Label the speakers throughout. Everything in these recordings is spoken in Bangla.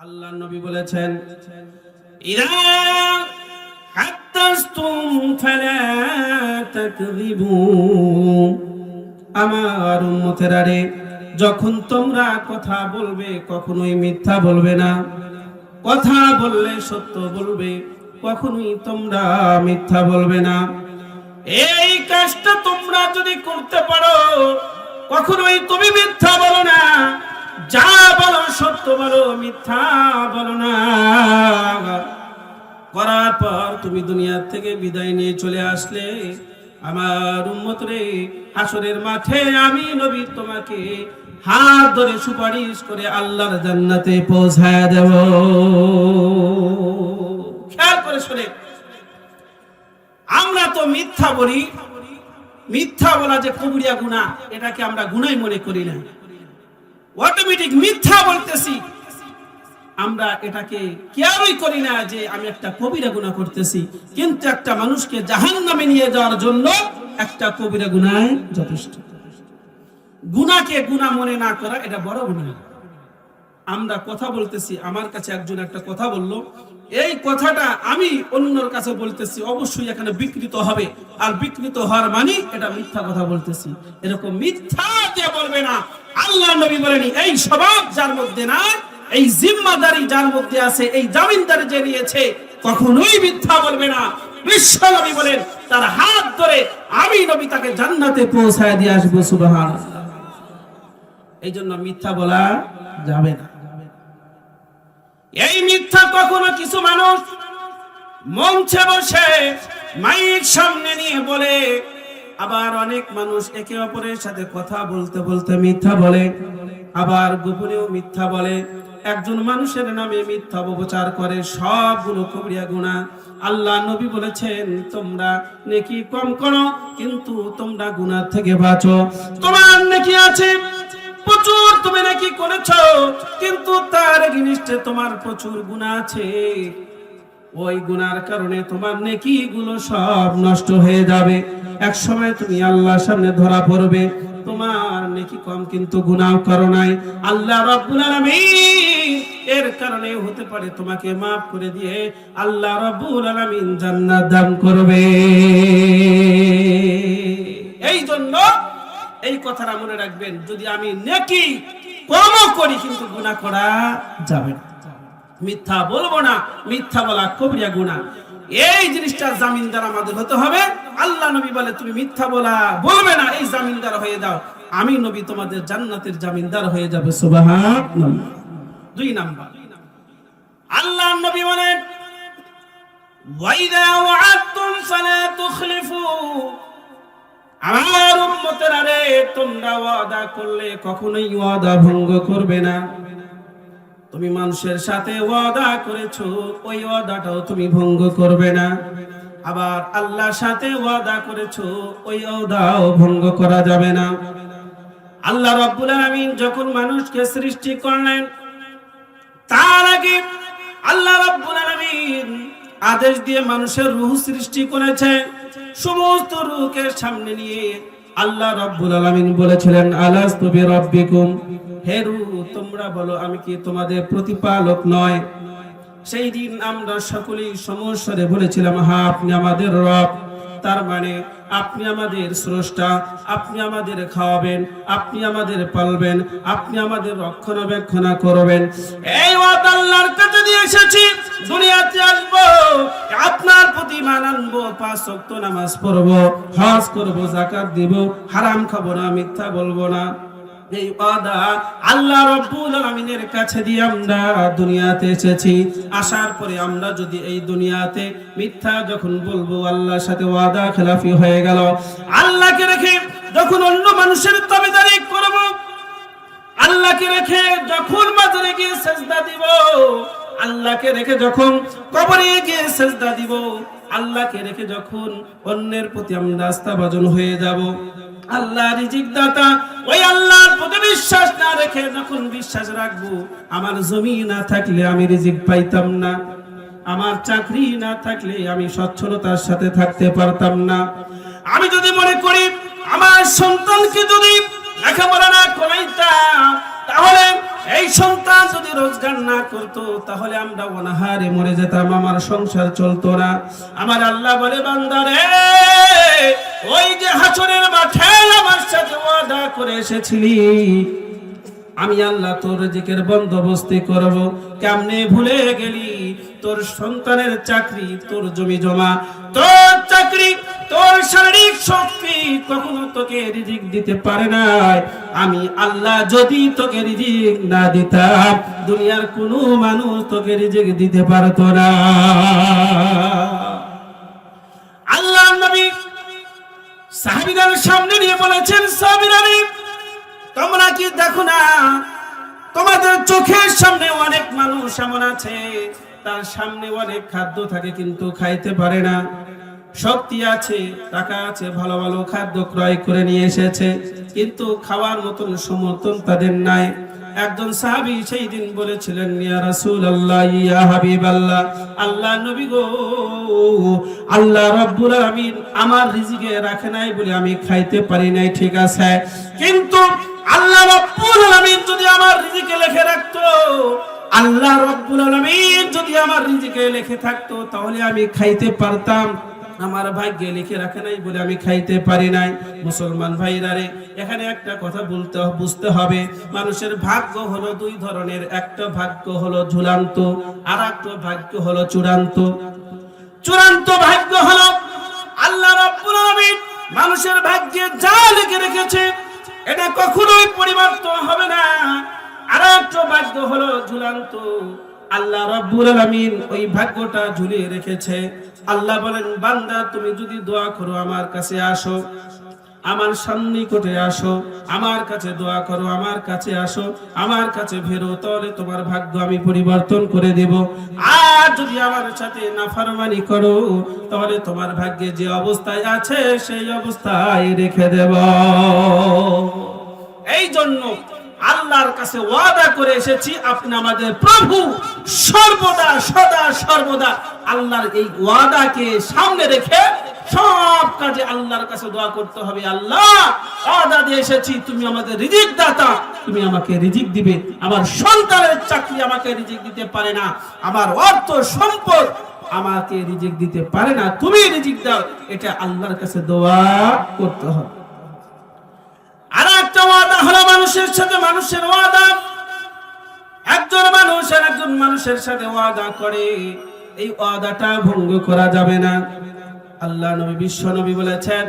Speaker 1: আল্লাহ নবী বলেছেন ইরা হাত্তাস্তুম ফালা তাকযিবু আমার উম্মতেরা রে, যখন তোমরা কথা বলবে, কখনোই মিথ্যা বলবে না। কথা বললে সত্য বলবে, কখনোই তোমরা মিথ্যা বলবে না। এই কাজটা তোমরা যদি করতে পারো, কখনোই তুমি মিথ্যা বলো না। যা বলো সত্য বলো, মিথ্যা বলো না। করার পর তুমি থেকে বিদায় নিয়ে চলে আসলে। আমার উম্মত রে হাসরের মাঠে আমি নবী তোমাকে হাত ধরে সুপারিশ করে আল্লাহর জান্নাতে পৌঁছায় দেব। খেয়াল করে শুনে। আমরা তো মিথ্যা বলি। মিথ্যা বলা যে কবিরা গুণা এটাকে আমরা গুনাই মনে করি না। অটোমেটিক মিথ্যা বলতেছি। আমরা এটাকে কেয়ারই করি না যে আমি একটা কবিরা গুণা করতেছি। কিন্তু একটা মানুষকে জাহান নামে নিয়ে যাওয়ার জন্য একটা কবিরা গুণায় যথেষ্ট। গুনাকে গুণা মনে না করা, এটা বড় গুণা আমরা কথা বলতেছি, আমার কাছে একজন একটা কথা বলল। এই কথাটা আমি অন্যর কাছে বলতেছি, অবশ্যই এখানে বিকৃত হবে। আর বিকৃত হওয়ার মানে এটা মিথ্যা কথা বলতেছি। এরকম মিথ্যা দিয়ে বলবে না আল্লাহ নবী বলেনি, এই স্বভাব যার মধ্যে না, এই জিম্মাদারি যার মধ্যে আছে, এই জামিনদারি যে নিয়েছে, কখনোই মিথ্যা বলবে না। বিশ্ব নবী বলেন, তার হাত ধরে আমি নবী তাকে জান্নাতে পৌঁছায় দিয়ে আসব এই জন্য মিথ্যা বলা যাবে না। এই মিথ্যা কখনো কিছু মানুষ মঞ্চে বসে মাইক সামনে নিয়ে বলে আবার অনেক মানুষ একে অপরের সাথে কথা বলতে বলতে মিথ্যা বলে, আবার গোপনেও মিথ্যা বলে। একজন মানুষের নামে মিথ্যা অপপ্রচার করে সবগুলো কবিরা গুণা। আল্লাহ নবী বলেছেন, তোমরা নেকি কম করো, কিন্তু তোমরা গুনার থেকে বাঁচো। তোমার নেকি আছে, প্রচুর তুমি নাকি করেছ, কিন্তু তার জিনিসটা তোমার প্রচুর গুণা আছে। ওই গুনার কারণে তোমার নেকি গুলো সব নষ্ট হয়ে যাবে। এক সময় তুমি আল্লাহর সামনে ধরা পড়বে। তোমার নেকি কম কিন্তু গুনাহ করো নাই। আল্লাহ রাব্বুল আলামিন এর কারণে হতে পারে তোমাকে মাফ করে দিয়ে আল্লাহ রাব্বুল আলামিন জান্নাত দান করবে। এই জন্য এই কথাটা মনে রাখবেন, যদি আমি নেকি কম করি কিন্তু গুনাহ করা যাবে না। মিথ্যা বলব না, মিথ্যা বলা কবিরা গুণা এই জিনিসটা জামিনদার আমাদের হতে হবে। আল্লাহ নবী বলে, তুমি মিথ্যা বলা বলবে না, এই জামিনদার হয়ে দাও আমি নবী তোমাদের জান্নাতের জামিনদার হয়ে যাবে। দুই নাম্বার। আল্লাহ নবী বলেন ওয়াইদা ওয়াআদতুম ফালা তুখলিফু। আমার তোমরা ওয়াদা করলে কখনোই ওয়াদা ভঙ্গ করবে না। তুমি মানুষের সাথে ওয়াদা করেছ, ওই ওয়াদাটাও তুমি ভঙ্গ করবে না। আবার আল্লাহর সাথে ওয়াদা করেছ, ওই ওয়াদাও ভঙ্গ করা যাবে না। আল্লাহ রাব্বুল আলামিন যখন মানুষকে সৃষ্টি করলেন, তার আগে আল্লাহ রাব্বুল আলামিন আদেশ দিয়ে মানুষের রূহ সৃষ্টি করেছে, সমস্ত রূহকে সামনে নিয়ে আল্লাহ রাব্বুল আলামিন বলেছিলেন, আলাস্তু বিরাব্বিকুম? হে রূহ তোমরা বলো, আমি কি তোমাদের প্রতিপালক নয়? সেই দিন আমরা সকলেই সমস্যারে বলেছিলাম হা, আপনি আমাদের রব। তার মানে আপনি আমাদের স্রষ্টা, আপনি আমাদের খাওয়াবেন, আপনি আমাদের পালবেন, আপনি আমাদের রক্ষণাবেক্ষণা করবেন। এই ওয়াদ আল্লাহর কাছে দিয়ে এসেছি, দুনিয়াতে আসব, আপনার প্রতি মান আনব, পাঁচ ওয়াক্ত নামাজ পড়ব, হজ করব যাকাত দিব, হারাম খাব না, মিথ্যা বলব না। আল্লাহ রব্বুল আলামিনের কাছে দিয়ে আমরা দুনিয়াতে এসেছি। আসার পরে আমরা যদি এই দুনিয়াতে মিথ্যা যখন বলব, আল্লাহর সাথে ওয়াদা খেলাফি হয়ে গেল। আল্লাহকে রেখে যখন অন্য মানুষের তাবেদারি করব, আল্লাহকে রেখে যখন মাজারে গিয়ে সেজদা দিব, আল্লাহকে রেখে যখন কবরে গিয়ে সেজদা দিব, আল্লাহকে রেখে যখন অন্যের প্রতি আমরা আস্থাভাজন হয়ে যাব। আল্লাহ রিজিক দাতা ওই আল্লাহর প্রতি বিশ্বাস না রেখে যখন বিশ্বাস রাখব, আমার জমি না থাকলে আমি রিজিক পাইতাম না। আমার চাকরি না থাকলে আমি সচ্ছলতার সাথে থাকতে পারতাম না। আমি যদি মনে করি, আমার সন্তানকে যদি লেখাপড়া না করাইতাম, তাহলে এই সন্তান যদি রোজগার না করতো, তাহলে আমরা অনাহারে মরে যেতাম, আমার সংসার চলতো না। আমার আল্লাহ বলে, বান্দারে, ওই যে হাসরের মাঠে আমার সাথে ওয়াদা করে এসেছিলি। আমি আল্লাহ তোর রিজিকের বন্দোবস্তি করব। কেমনে ভুলে গেলি? তোর সন্তানের চাকরি, তোর জমি জমা, তোর চাকরি, তোর শারীরিক শক্তি কখনো তোকে রিজিক দিতে পারে নাই। আমি আল্লাহ যদি তোকে রিজিক না দিতাম, দুনিয়ার কোনো মানুষ তোকে রিজিক দিতে পারতো না। আল্লাহ নবী সাহাবীদের সামনে নিয়ে বলেছেন সাহাবীরানি তোমরা কি দেখো না? তোমাদের চোখের সামনে অনেক মানুষ এমন আছে। তার সামনে অনেক খাদ্য থাকে কিন্তু খাইতে পারে না। শক্তি আছে, টাকা আছে, ভালো ভালো খাদ্য ক্রয় করে নিয়ে এসেছে। কিন্তু খাওয়ার মতন সমর্থন তাদের নাই। একজন সাহাবী সেই দিন বলেছিলেন, ইয়া রাসূল আল্লাহ ইয়া হাবিব আল্লাহ আল্লাহ নবী গো, আল্লাহ রাব্বুল আলামিন আমার রিজিকে রাখে নাই বলে আমি খাইতে পারি নাই, ঠিক আছে? কিন্তু আল্লাহ রাব্বুল আলামিন যদি আমার রিজিকে লিখে রাখতো, আল্লাহ রাব্বুল আলামিন যদি আমার রিজিকে লিখে থাকতো, তাহলে আমি খাইতে পারতাম। আমার ভাগ্যে লিখে রাখে নাই বলে আমি খাইতে পারি নাই। মুসলমান ভাইরা রে, এখানে একটা কথা বলতে বুঝতে হবে। মানুষের ভাগ্য হলো দুই ধরনের। একটা ভাগ্য হলো ঝুলান্ত আর একটা ভাগ্য হলো চূড়ান্ত। চূড়ান্ত ভাগ্য হলো আল্লাহ রাব্বুল আলামিন। মানুষের ভাগ্যে যা লিখে রেখেছে এটা কখনোই পরিবর্তন হবে না। আর একটা ভাগ্য হলো ঝুলান্ত। আল্লাহ রাব্বুল আলামিন ওই ভাগ্যটা ঝুলিয়ে রেখেছে। আল্লাহ বলেন, বান্দা, তুমি যদি দোয়া করো আমার কাছে আসো। আমার সন্নিকটে আসো, আমার কাছে দোয়া করো, আমার কাছে আসো, আমার কাছে ফেরো, তাহলে তোমার ভাগ্য আমি পরিবর্তন করে দেব। আর যদি আমার সাথে নাফরমানি করো, তাহলে তোমার ভাগ্যে যে অবস্থায় আছে, সেই অবস্থায় রেখে দেব। এই জন্য আল্লাহর কাছে ওয়াদা করে এসেছি, আপনি আমাদের প্রভু সর্বদা, সদা সর্বদা আল্লাহর এই ওয়াদাকে সামনে রেখে সব কাজে আল্লাহর কাছে দোয়া করতে হবে, আল্লাহ, ওয়াদা দিয়ে এসেছি, তুমি আমাদের রিজিক দাতা তুমি আমাকে রিজিক দিবে। আমার সন্তানের চাকরি আমাকে রিজিক দিতে পারে না, আমার অর্থ সম্পদ আমাকে রিজিক দিতে পারে না, তুমি রিজিক দাও, এটা আল্লাহর কাছে দোয়া করতে হবে। আর একটা ওয়াদা হলো মানুষের সাথে মানুষের ওয়াদা। একজন মানুষ আর একজন মানুষের সাথে ওয়াদা করে, এই ওয়াদাটা ভঙ্গ করা যাবে না। আল্লাহ নবী, বিশ্ব নবী বলেছেন,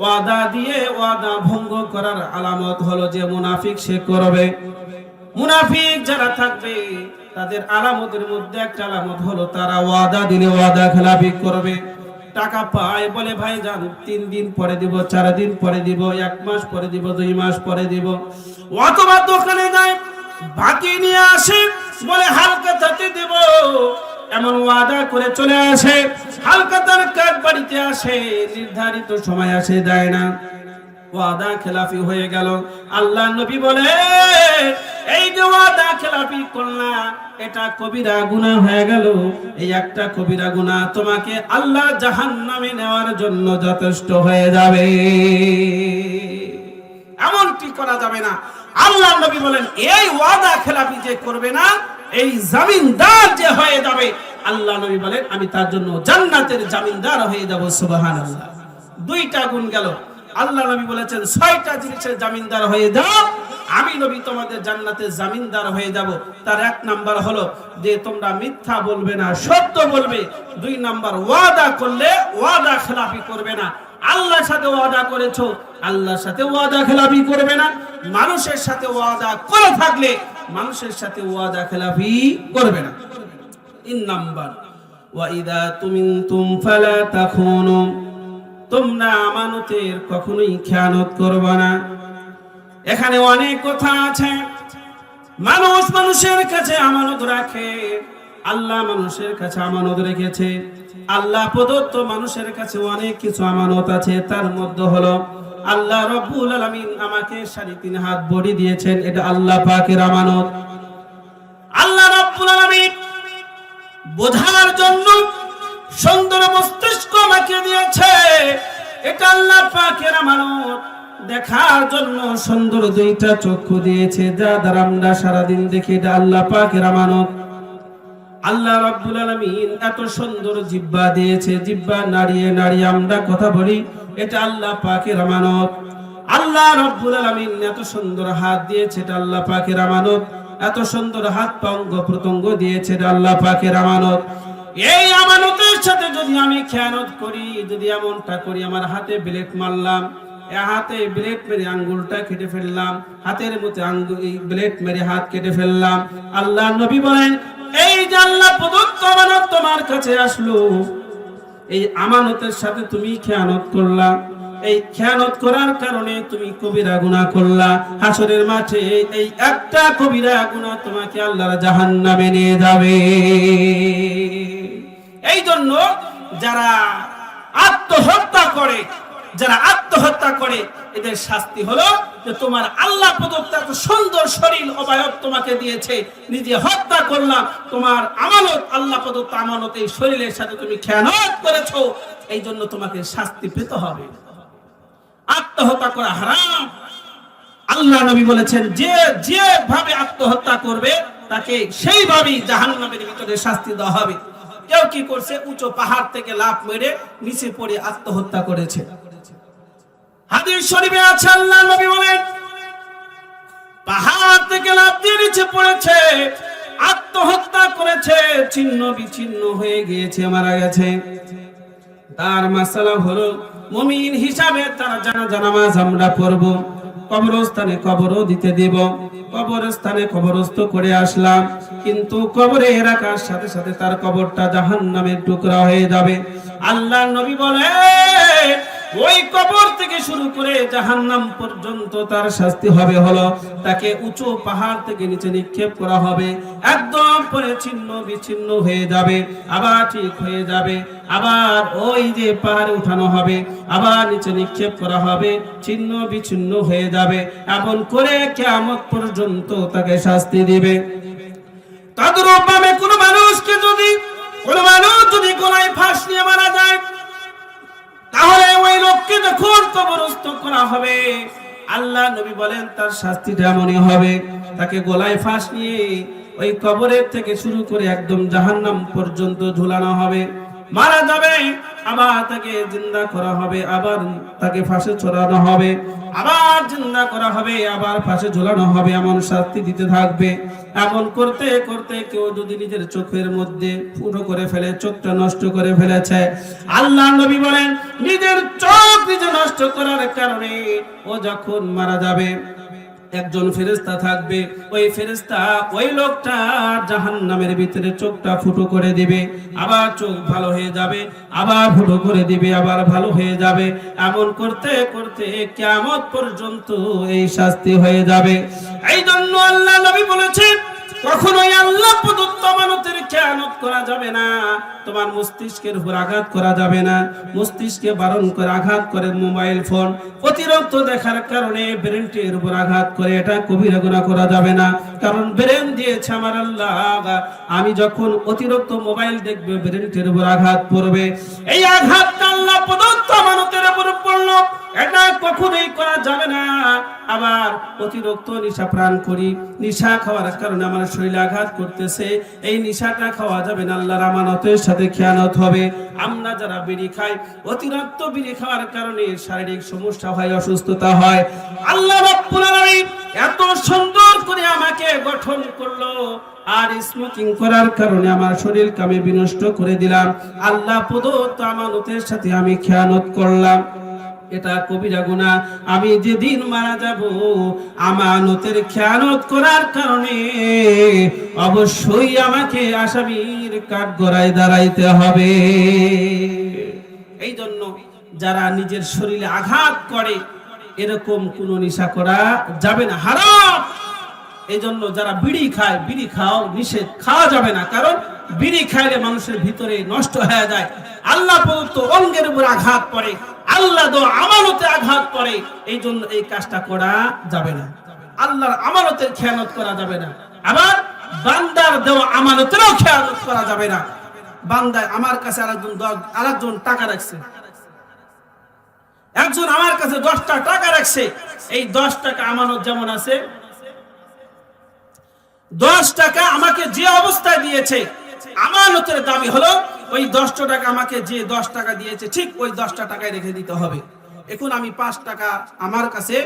Speaker 1: ওয়াদা দিয়ে ওয়াদা ভঙ্গ করার আলামত হলো যে মুনাফিক সে করবে। মুনাফিক যারা থাকবে, তাদের আলামতের মধ্যে একটা আলামত হলো তারা ওয়াদা দিলে ওয়াদা খেলাফি করবে। টাকা পায় বলে, ভাই যান, তিন দিন পরে দিব, চার দিন পরে দিব, এক মাস পরে দিব, দুই মাস পরে দিব। অথবা দোকানে যায় বাকি নিয়ে আসে, বলে, হালকা থাকতে দেব। এমন ওয়াদা করে চলে আসে। হালকা তার কাজ বাড়িতে আসে, নির্ধারিত সময় আসে, দেয় না। ওয়াদা খেলাফি হয়ে গেল। আল্লাহ নবী বলে, এই যে ওয়াদা খেলাফি করলা এটা কবিরা গুনাহ হয়ে গেল। এই একটা কবিরা গুনাহ তোমাকে আল্লাহ জাহান্নামে নেওয়ার জন্য যথেষ্ট হয়ে যাবে। এমনটি করা যাবে না। আল্লাহ নবী বলেন, এই ওয়াদা খেলাফি যে করবে না এই জামিনদার যে হয়ে যাবে, আল্লাহ নবী বলেন, আমি তার জন্য জান্নাতের জামিনদার হয়ে যাব, সুবহানাল্লাহ। দুইটা গুণ গেল। আল্লাহ নবী বলেছেন, ছয়টা জিনিসের জামিনদার হয়ে যাও, আমি নবী তোমাদের জান্নাতের জামিনদার হয়ে যাব। তার এক নাম্বার হলো যে তোমরা মিথ্যা বলবে না, সত্য বলবে। দুই নাম্বার, ওয়াদা করলে ওয়াদা খেলাফি করবে না। আল্লাহর সাথে ওয়াদা করেছ, আল্লাহর সাথে ওয়াদা খেলাফি করবে না। মানুষের সাথে ওয়াদা করে থাকলে মানুষের সাথে ওয়াদা খেলাফি করবে না। তিন নাম্বার ওয়াইদা তুমিনতুম ফালা তাখুনু, তোমরা আমানতের কখনোই খেয়ানত করবে না। এখানে অনেক কথা আছে। মানুষ মানুষের কাছে আমানত রাখে, আল্লাহ মানুষের কাছে আমানত রেখেছে, আল্লাহ প্রদত্ত মানুষের কাছে অনেক কিছু আমানত আছে, তার মধ্যে হলো আল্লাহ রব্বুল আলামিন আমাকে সাড়ে তিন হাত বডি দিয়েছেন, এটা আল্লাহ পাকের আমানত। আল্লাহ রব্বুল আলামিন বোঝার জন্য সুন্দর মস্তিষ্ক আমাকে দিয়েছে, এটা আল্লাহ পাকের আমানত। দেখার জন্য সুন্দর দুইটা চক্ষু দিয়েছে, যা দ্বারা আমরা সারাদিন দেখি, এটা আল্লাহ পাকের আমানত। আল্লাহ রাব্বুল আলামিন এত সুন্দর জিব্বা দিয়েছে জিব্বা নাড়িয়ে নাড়িয়ে আমরা কথা বলি। এটা আল্লাহ পাকের আমানত। আল্লাহ রাব্বুল আলামিন এত সুন্দর হাত দিয়েছে, এটা আল্লাহ পাকের আমানত। এত সুন্দর হাত পা অঙ্গ প্রত্যঙ্গ দিয়েছে, এটা আল্লাহ পাকের আমানত। এই আমানতের সাথে যদি আমি খেয়ানত করি, যদি এমনটা করি, আমার হাতে ব্লেড মারলাম হাতে ব্লেড মেরে আঙ্গুলটা কেটে ফেললাম, হাতের মধ্যে ব্লেড মেরে হাত কেটে ফেললাম, আল্লাহ নবী বলেন, এই যে আল্লাহ প্রদত্ত আমানত তোমার কাছে আসলো এই আমানতের সাথে তুমি খেয়ানত করলা। এই খেয়ানত করার কারণে তুমি কবিরা গুনাহ করলা। হাসরের মাঠে এই একটা কবিরা গুনা তোমাকে আল্লাহর জাহান্নামে নিয়ে যাবে। এই জন্য যারা আত্মহত্যা করে যারা আত্মহত্যা করে, এদের শাস্তি হলো যে তোমার আল্লাহ প্রদত্ত এত সুন্দর শরীর অবয়ব তোমাকে দিয়েছে, নিজে হত্যা করলাম, তোমার আমানত, আল্লাহ প্রদত্ত আমানত এই শরীরের সাথে তুমি খেয়ানত করেছ এই জন্য তোমাকে শাস্তি পেতে হবে। আত্মহত্যা করা হারাম। আল্লাহ নবী বলেছেন, যে যেভাবে আত্মহত্যা করবে, তাকে সেইভাবেই জাহান্নামের ভিতরে শাস্তি দেওয়া হবে। কেউ কি করছে? উঁচু পাহাড় থেকে লাফ মেরে নিচে পড়ে আত্মহত্যা করেছে। হাদিস শরীফে আছে আল্লাহ নবী বলেন, পাহাড় থেকে লাফ দিয়ে নিচে পড়েছে, আত্মহত্যা করেছে, ছিন্ন বিচ্ছিন্ন হয়ে গিয়েছে, মারা গেছে। তার মাসালা হলো, মুমিন হিসাবে তার জানা জানামাজ আমরা পড়ব, কবরস্থানে কবরও দিতে দেব, কবরস্থানে কবরস্থ করে আসলাম, কিন্তু কবরে রাখার সাথে সাথে তার কবরটা জাহান নামের টুকরা হয়ে যাবে। আল্লাহ নবী বলে ওই কবর থেকে শুরু করে জাহান্নাম পর্যন্ত তার শাস্তি হবে হলো, তাকে উঁচু পাহাড় থেকে নিচে নিক্ষেপ করা হবে। একদম পরে ছিন্ন বিচ্ছিন্ন হয়ে যাবে, আবার ঠিক হয়ে যাবে, আবার ওই যে পাহাড়ে উঠানো হবে, আবার নিচে নিক্ষেপ করা হবে, ছিন্ন বিচ্ছিন্ন হয়ে যাবে। এমন করে কেমন পর্যন্ত তাকে শাস্তি দিবে। তদরূপ ভাবে কোনো মানুষকে যদি, কোনো মানুষ যদি গলায় ফাঁস নিয়ে মারা যায় তাহলে ওই লোককে যখন কবরস্থ করা হবে। আল্লাহ নবী বলেন, তার শাস্তিটা এমনই হবে। তাকে গলায় ফাঁস নিয়ে ওই কবরের থেকে শুরু করে একদম জাহান্নাম পর্যন্ত ঝুলানো হবে। মারা যাবে। আবার তাকে জিন্দা করা হবে, আবার তাকে ফাঁসে চড়ানো হবে, আবার জিন্দা করা হবে, আবার ফাঁসে ঝুলানো হবে, এমন শাস্তি দিতে থাকবে। এমন করতে করতে কেউ যদি নিজের চোখের মধ্যে ফুটো করে ফেলে, চোখটা নষ্ট করে ফেলেছে, আল্লাহ নবী বলেন, নিজের চোখ নিজে নষ্ট করার কারণে ও যখন মারা যাবে একজন ফেরেস্তা থাকবে, ওই ফেরেস্তা ওই লোকটা জাহান নামের ভিতরে চোখটা ফুটো করে দিবে, আবার চোখ ভালো হয়ে যাবে, আবার ফুটো করে দিবে, আবার ভালো হয়ে যাবে। এমন করতে করতে কেমন পর্যন্ত এই শাস্তি হয়ে যাবে। এই জন্য আল্লাহ নবী বলেছেন কখনোই আল্লাহ প্রদত্ত আমানতের খেয়ানত করা যাবে না। তোমার মস্তিষ্কের উপর আঘাত করা যাবে না। মস্তিষ্কে বারণ করে আঘাত করে মোবাইল ফোন। অতিরিক্ত দেখার কারণে ব্রেনটির উপর আঘাত করে এটা কবিরা গুনাহ করা যাবে না। কারণ ব্রেন দিয়েছে আমার আল্লাহ। আমি যখন অতিরিক্ত মোবাইল দেখবে, ব্রেনটির উপর আঘাত পড়বে। এই আঘাতটা আল্লাহ প্রদত্ত আমানতের উপর পড়ল। এটা কখনোই করা যাবে না। আবার অতিরিক্ত নিশা প্রাণ করি, নিশা খাওয়ার কারণে আমার শরীরে আঘাত করতেছে। এই নিশাটা খাওয়া যাবে না, আল্লাহর আমানতের সাথে খেয়ানত হবে। আমরা যারা বিড়ি খাই, অতিরিক্ত বিড়ি খাওয়ার কারণে শারীরিক সমস্যা হয়, অসুস্থতা হয়। আল্লাহ রাব্বুল আলামিন এত সুন্দর করে আমাকে গঠন করল। আর স্মোকিং করার কারণে আমার শরীর কামে বিনষ্ট করে দিলাম। আল্লাহ প্রদত্ত আমানতের সাথে আমি খেয়ানত করলাম। এটা কবিরা গুনাহ। আমি যেদিন মারা যাব, আমানতের খেয়ানত করার কারণে অবশ্যই আমাকে আসামির কাঠ গড়ায় দাঁড়াইতে হবে। এই জন্য যারা নিজের শরীরে আঘাত করে, এরকম কোনো নিশা করা যাবে না। হারাম! এই জন্য যারা বিড়ি খায়, বিড়ি খাও নিষেধ। খাওয়া যাবে না, কারণ বিড়ি খাইলে মানুষের ভিতরে নষ্ট হয়ে যায়। আল্লাহ প্রদত্ত অঙ্গের উপর আঘাত পড়ে আল্লাহ দো আমানতে আঘাত পড়ে এই জন্য এই কাজটা করা যাবে না। আল্লাহর আমানতের খেয়ানত করা যাবে না। আবার বান্দার দেওয়া আমানতেরও খেয়ানত করা যাবে না। বান্দায় আমার কাছে আরেকজন আরেকজন টাকা রাখছে। একজন আমার কাছে দশটা টাকা রাখছে। এই দশ টাকা আমানত যেমন আছে দশ টাকা আমাকে যে অবস্থায় দিয়েছে, আমানতের দাবি হলো ওই দশটা টাকা আমাকে যে দশ টাকা দিয়েছে, ঠিক ওই দশটা টাকায় রেখে দিতে হবে। এখন আমি পাঁচ টাকা আমার কাছে,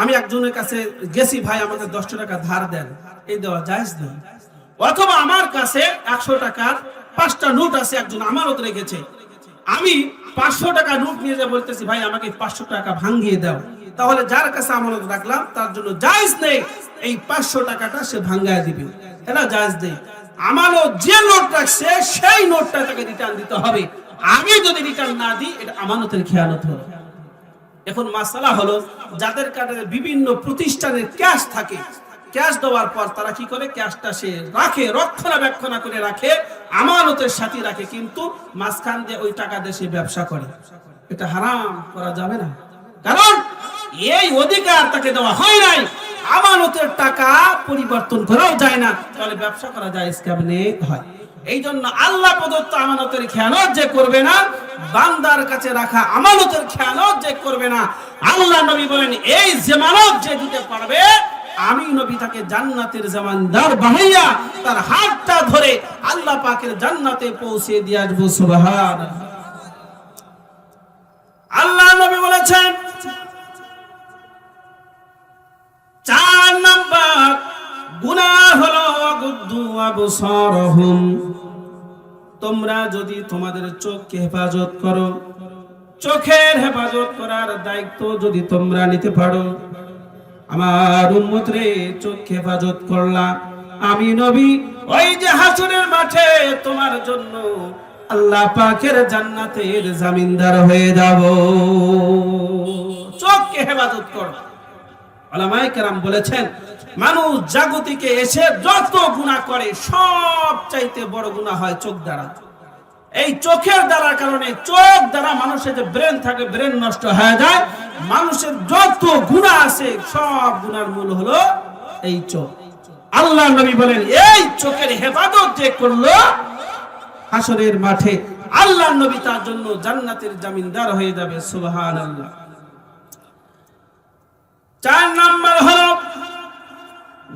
Speaker 1: আমি একজনের কাছে গেছি, ভাই, আমাকে দশটা টাকা ধার দেন। এই দেওয়া জায়েজ অথবা আমার কাছে একশো টাকার পাঁচটা নোট আছে, একজন আমানত রেখেছে। আমি পাঁচশো টাকা নোট নিয়ে যা বলতেছি, ভাই, আমাকে পাঁচশো টাকা ভাঙ্গিয়ে দাও। তাহলে যার কাছে আমানত রাখলাম, তার জন্য জায়জ নেই, এই পাঁচশো টাকাটা সে ভাঙ্গায় দিবে। এটা জায়েজ নেই। আমানত যে নোট রাখছে, সেই নোটটা তাকে রিটার্ন দিতে হবে। আমি যদি রিটার্ন না দিই, এটা আমানতের খেয়ানত হবে এখন মাসালা হলো, যাদের কাছে বিভিন্ন প্রতিষ্ঠানের ক্যাশ থাকে, ক্যাশ দেওয়ার পর তারা কি করে? ক্যাশটা সে রাখে, রক্ষণাবেক্ষণা করে রাখে। আমানতের সাথে রাখে, কিন্তু মাঝখান দিয়ে ওই টাকা সে ব্যবসা করে। এটা হারাম করা যাবে না। কারণ এই অধিকার তাকে দেওয়া হয় নাই। আমানতের টাকা পরিবর্তন করাও যায় না। তাহলে ব্যবসা করা যায় কেমনে হয়। এই জন্য আল্লাহ প্রদত্ত আমানতের খেয়ানত যে করবে না, বান্দার কাছে রাখা আমানতের খেয়ানত যে করবে না, আল্লাহ নবী বলেন, এই জেমানত যে দিতে পারবে আমি নবী তাকে জান্নাতের জামানদার বানাইয়া তার হাতটা ধরে আল্লাহ পাকের জান্নাতে পৌঁছে দিয়ে আসব সুবহান আল্লাহ নবী বলেছেন, চার নাম্বার গুনাহ হলো গুদ্দু আবসারহুম। তোমরা যদি তোমাদের চোখকে হেফাজত করো, চোখের হেফাজত করার দায়িত্ব যদি তোমরা নিতে পারো আমার উম্মত রে চোখ হেফাজত করলাম আমি নবী, ওই যে হাসুরের মাঠে তোমার জন্য আল্লাহ পাকের জান্নাতের জামিনদার হয়ে যাব। চোখকে হেফাজত করো। বলেছেন, মানুষ জাগতিকে এসে যত গুণা করে সব চাইতে বড় গুণা হয় চোখ দ্বারা। এই চোখের দ্বারা কারণে, চোখ দ্বারা মানুষের যে ব্রেন থাকে, ব্রেন নষ্ট হয়ে যায়। মানুষের যত গুণা আছে, সব গুণার মূল হলো এই চোখ। আল্লাহ নবী বলেন, এই চোখের হেফাজত যে করল হাসরের মাঠে আল্লাহ নবী তার জন্য জান্নাতের জামিনদার হয়ে যাবে সুবহান আল্লাহ চার নাম্বার হলো,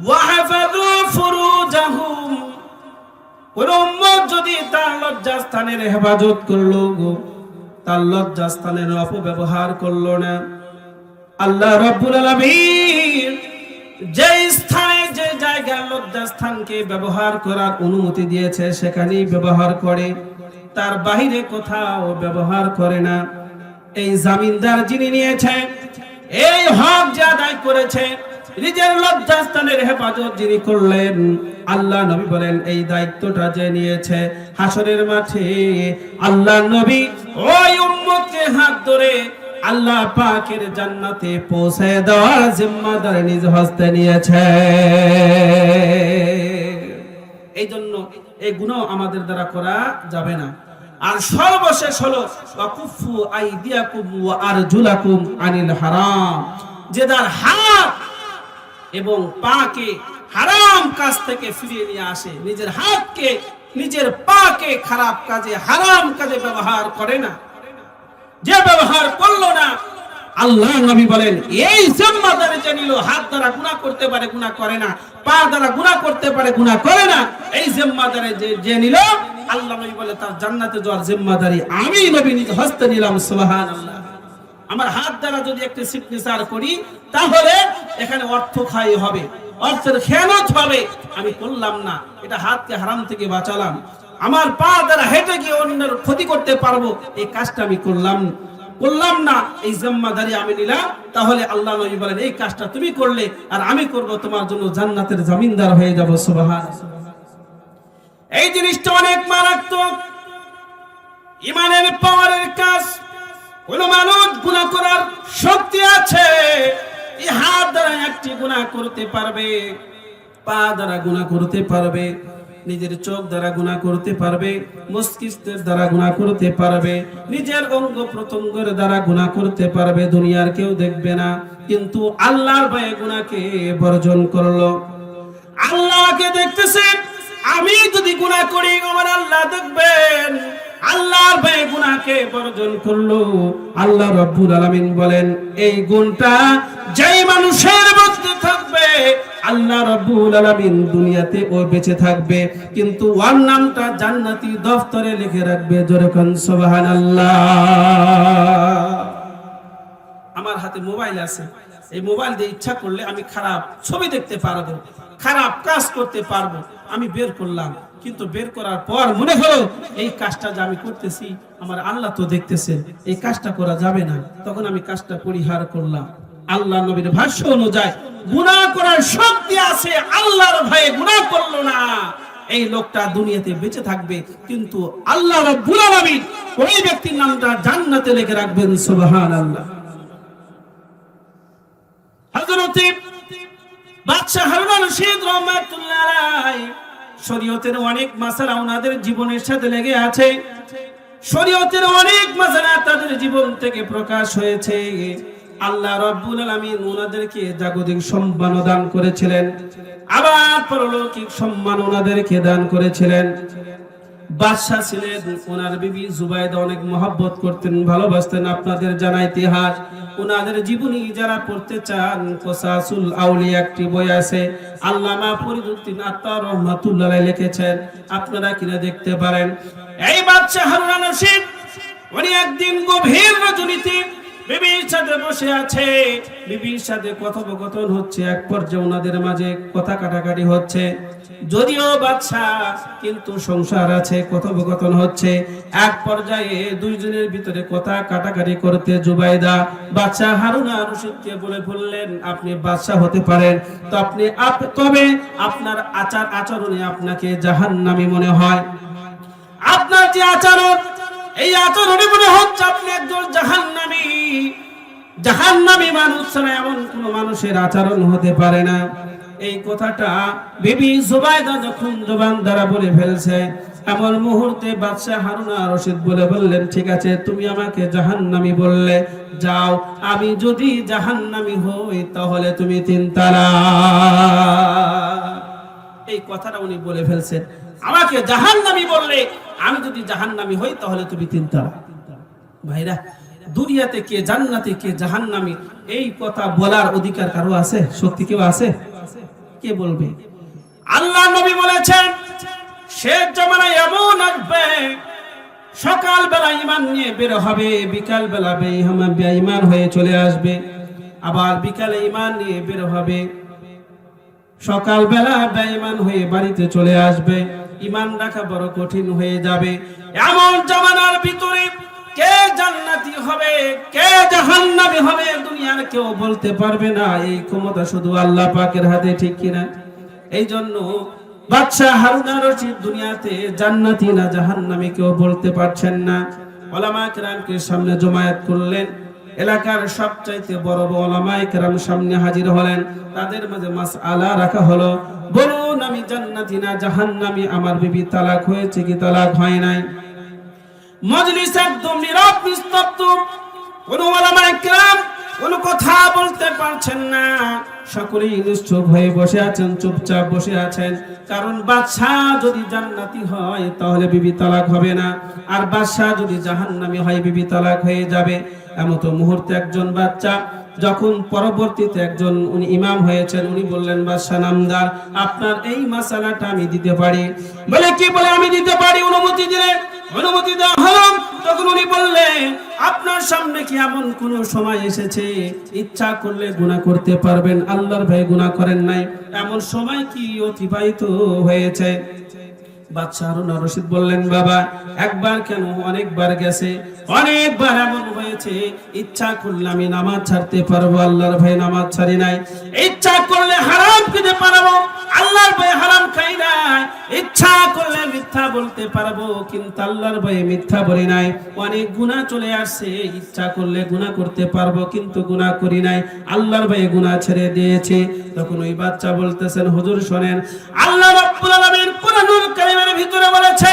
Speaker 1: ওয়াহফাযু ফুরুজাহুম। কোন উম্মত যদি তার লজ্জাস্থানের হেফাজত করল তার লজ্জাস্থানের অপব্যবহার করল না। আল্লাহ রাব্বুল আলামিন যে স্থানে, যে জায়গায় লজ্জাস্থানকে ব্যবহার করার অনুমতি দিয়েছে, সেখানেই ব্যবহার করে। তার বাহিরে কোথাও ব্যবহার করে না। এই জামিনদার যিনি নিয়েছেন, এই হক যে আদায় করেছে নিজের লজ্জাস্থানের হেফাজত যিনি করলেন, আল্লাহ নবী বলেন, এই দায়িত্বটা যে নিয়েছে হাসরের মাঠে, আল্লাহ নবী ওই উম্মতকে হাত ধরে আল্লাহ পাকের জান্নাতে পৌঁছে দেওয়ার জিম্মাদার নিজ হস্তে নিয়েছে। এই জন্য এই গুণ আমাদের দ্বারা করা যাবে না। আর সর্বশেষ হলো আইদিয়াকুম ওয়া আরজুলাকুম আনিল হারাম যে যার হাত এবং পাকে হারাম কাজ থেকে ফিরিয়ে নিয়ে আসে। নিজের হাতকে, নিজের পাকে খারাপ কাজে, হারাম কাজে ব্যবহার করে না। যে ব্যবহার করল না, আল্লাহ নবী বলেন, এই জিম্মাদারি যে নিল, হাত দ্বারা গুনাহ করতে পারে, গুনাহ করে না। পা দ্বারা গুনাহ করতে পারে, গুনাহ করে না। এই জিম্মাদারি যে যে নিল, আল্লাহ নবী বলে, তার জান্নাতে যাওয়ার জিম্মাদারি আমি নবী নিজ হস্তে নিলাম, সুবহানাল্লাহ। আমার হাত দ্বারা যদি একটি সিগনেচার করি, তাহলে এখানে অর্থ খাই হবে, অর্থের খেয়ানত হবে। আমি করলাম না, এটা হাতকে হারাম থেকে বাঁচালাম। আমার পা দ্বারা হেঁটে গিয়ে অন্যের ক্ষতি করতে পারব, এই কাজটা আমি করলাম। করলাম না, এই জিম্মাদারি আমি নিলাম। তাহলে আল্লাহ নবী বলেন, এই কাজটা তুমি করলে, আর আমি করব তোমার জন্য জান্নাতের জামিনদার হয়ে যাব। সুবহান এই জিনিসটা অনেক মারাত্মক। ইমানের পাওয়ারের কাজ। কোন মানুষ গুনাহ করার শক্তি আছে? হাত দ্বারা একটি গুনাহ করতে পারবে, পা দ্বারা গুনাহ করতে পারবে, নিজের চোখ দ্বারা গুনাহ করতে পারবে, মস্তিষ্কের দ্বারা গুনাহ করতে পারবে, নিজের অঙ্গ প্রত্যঙ্গের দ্বারা গুণা করতে পারবে, দুনিয়ার কেউ দেখবে না। কিন্তু আল্লাহর ভয়ে গুনাহকে বর্জন করল। আল্লাহকে দেখতেছে, আমি যদি গুণা করি, আমার আল্লাহ দেখবেন। আল্লাহর ভয়ে গুনাহকে বর্জন করল। আল্লাহ রাব্বুল আলামিন বলেন, এই গুণটা যেই মানুষের মধ্যে থাকবে, আল্লাহ রাব্বুল আলামিন দুনিয়াতে ও বেঁচে থাকবে। কিন্তু ওর নামটা জান্নাতি দফতরে লিখে রাখবে যেরকম সুবহানাল্লাহ। আমার হাতে মোবাইল আছে। এই মোবাইল দিয়ে ইচ্ছা করলে আমি খারাপ ছবি দেখতে পারব। খারাপ কাজ করতে পারব, আমি বের করলাম। কিন্তু বের করার পর মনে হলো, এই কাজটা যে আমি করতেছি, আমার আল্লাহ তো দেখতেছেন, এই কাজটা করা যাবে না। তখন আমি কাজটা পরিহার করলাম। আল্লাহ নবীর ভাষ্য অনুযায়ী, গুনাহ করার শক্তি আছে, আল্লাহর ভয়ে গুনাহ করল না। এই লোকটা দুনিয়াতে বেঁচে থাকবে, কিন্তু আল্লাহ রাব্বুল আলামিন ওই ব্যক্তির নামটা জান্নাতে লিখে রাখবেন, সুবহানাল্লাহ। হযরতে বাদশা হারুন রশিদ রহমাতুল্লাহ শরীয়তের অনেক মাসারা ওনাদের জীবনের সাথে লেগে আছে। শরীয়তের অনেক মাসালা তাদের জীবন থেকে প্রকাশ হয়েছে। আল্লাহ রব্বুল আলামিন ওনাদেরকে জাগতিক সম্মান দান করেছিলেন। আবার পরলৌকিক সম্মান ওনাদেরকে দান করেছিলেন। বাদশাহ ছিলেন, ওনার বিবি জুবাইদা অনেক মহব্বত করতেন, ভালোবাসতেন আপনাদের জানা ইতিহাস। ওনাদের জীবনী যারা পড়তে চান, কোসাসুল আউলিয়া একটি বই আছে, আল্লামা ফরিদুদ্দিন আত্মা রহমাতুল্লাহ লিখেছেন, আপনারা কিনা দেখতে পারেন। এই বাদশাহ হারুন রশিদ, উনি একদিন গভীর রজনীতে বিবির সাথে বসে আছে। বিবির সাথে কথোপকথন হচ্ছে, এক পর্যায়ে ওনাদের মাঝে কথা কাটাকাটি হচ্ছে। যদিও বাচ্চা কিন্তু সংসার আছে, কথোপকথন হচ্ছে। এক পর্যায়ে দুইজনের ভিতরে কথা কাটাকাটি করতে জুবাইদা বাচ্চা হারুনা রশিদকে বলে বললেন, আপনি বাদশা হতে পারেন। তো আপনি আপ- তবে আপনার আচার, আচরণে আপনাকে জাহান জাহান্নামী মনে হয়। আপনার যে আচরণ এই আচরণে মনে হচ্ছে আপনি একজন জাহান্নামী। জাহান্নামী মানুষ ছাড়া এমন কোন মানুষের আচরণ হতে পারে না। এই কথাটা বিবি জুবাইদা যখন জবান দ্বারা বলে ফেলছে, এমন মুহূর্তে বাদশাহ হারুনা রশিদ বলে বললেন, ঠিক আছে, তুমি আমাকে জাহান্নামী বললে, যাও, আমি যদি জাহান্নামী হই, তাহলে তুমি তিন তারা এই কথাটা উনি বলে ফেলছেন। আমাকে জাহান্নামী বললে, আমি যদি জাহান্নামী হই, তাহলে তুমি তিন তারা ভাইরা, দুনিয়াতে কে জান্নাতে কে জাহান্নামী, এই কথা বলার অধিকার কারও আছে? সত্যি কেউ আছে? কে বলবে? আল্লাহ নবী বলেছেন শেষ জমানায় এমন আসবে সকাল বেলা ইমান নিয়ে বের হবে বিকাল বেলা বেঈমান হয়ে চলে আসবে, আবার বিকালে ইমান নিয়ে বের হবে সকাল বেলা বেঈমান হয়ে বাড়িতে চলে আসবে। ইমান রাখা বড় কঠিন হয়ে যাবে। এমন জামানার ভিতরে কে জান্নাতি হবে, কে জাহান্নামী হবে, দুনিয়ার কেউ বলতে পারবে না। এই ক্ষমতা শুধু আল্লাহ পাকের হাতে, ঠিক কিনা এই জন্য বাদশাহ হারুনা রশিদ দুনিয়াতে জান্নাতি না জাহান্নামী কেউ বলতে পারছেন না। ওলামা কেরামকে সামনে জমায়েত করলেন। এলাকার সবচাইতে বড় বড় ওলামায়ে কেরাম সামনে হাজির হলেন। তাদের মাঝে মাস আলা রাখা হলো। বলুন, আমি জান্নাতি না জাহান্নামী? আমার বিবি তালাক হয়েছে কি তালাক হয় নাই? মজলিস একদম নীরব, নিস্তব্ধ। কোন ওলামায়ে কেরাম কোন কথা বলতে পারছেন না। সকলেই নিশ্চুপ হয়ে বসে আছেন, চুপচাপ বসে আছেন। কারণ বাদশাহ যদি জান্নাতি হয়, তাহলে বিবি তালাক হবে না। আর বাদশাহ যদি জাহান্নামী হয়, বিবি তালাক হয়ে যাবে। এমতো মুহূর্তে একজন বাচ্চা যখন পরবর্তীতে একজন উনি ইমাম হয়েছেন, উনি বললেন, বাদশাহ নামদার, আপনার এই মাসালাটা আমি দিতে পারি। বলে কি বলে, আমি দিতে পারি? অনুমতি দিলেন। অনুমতি দেওয়া হলো, তখন উনি বললেন, আপনার সামনে কি এমন কোন সময় এসেছে? ইচ্ছা করলে গুনাহ করতে পারবেন, আল্লাহর ভাই গুনাহ করেন নাই। এমন সময় কি অতিবাহিত হয়েছে? রশিদ বললেন, বাবা, একবার কেন? অনেকবার গেছে। অনেকবার এমন হয়েছে। ইচ্ছা করলে আমি নামাজ ছাড়তে পারব, আল্লাহর ভাই নামাজ ছাড়ি নাই। ইচ্ছা করলে হারাম খেতে পারব। আল্লাহর ভাই হারাম খাই নাই ইচ্ছা করলে মিথ্যা বলতে পারব, কিন্তু আল্লাহর ভয়ে মিথ্যা বলি নাই। অনেক গুণা চলে আসছে, ইচ্ছা করলে গুণা করতে পারব, কিন্তু গুণা করি নাই। আল্লাহর ভয়ে গুণা ছেড়ে দিয়েছে। তখন ওই বাচ্চা বলতেছেন, হুজুর শোনেন, আল্লাহ রাব্বুল আলামিন কোরআনুল কারীমের ভিতরে বলেছে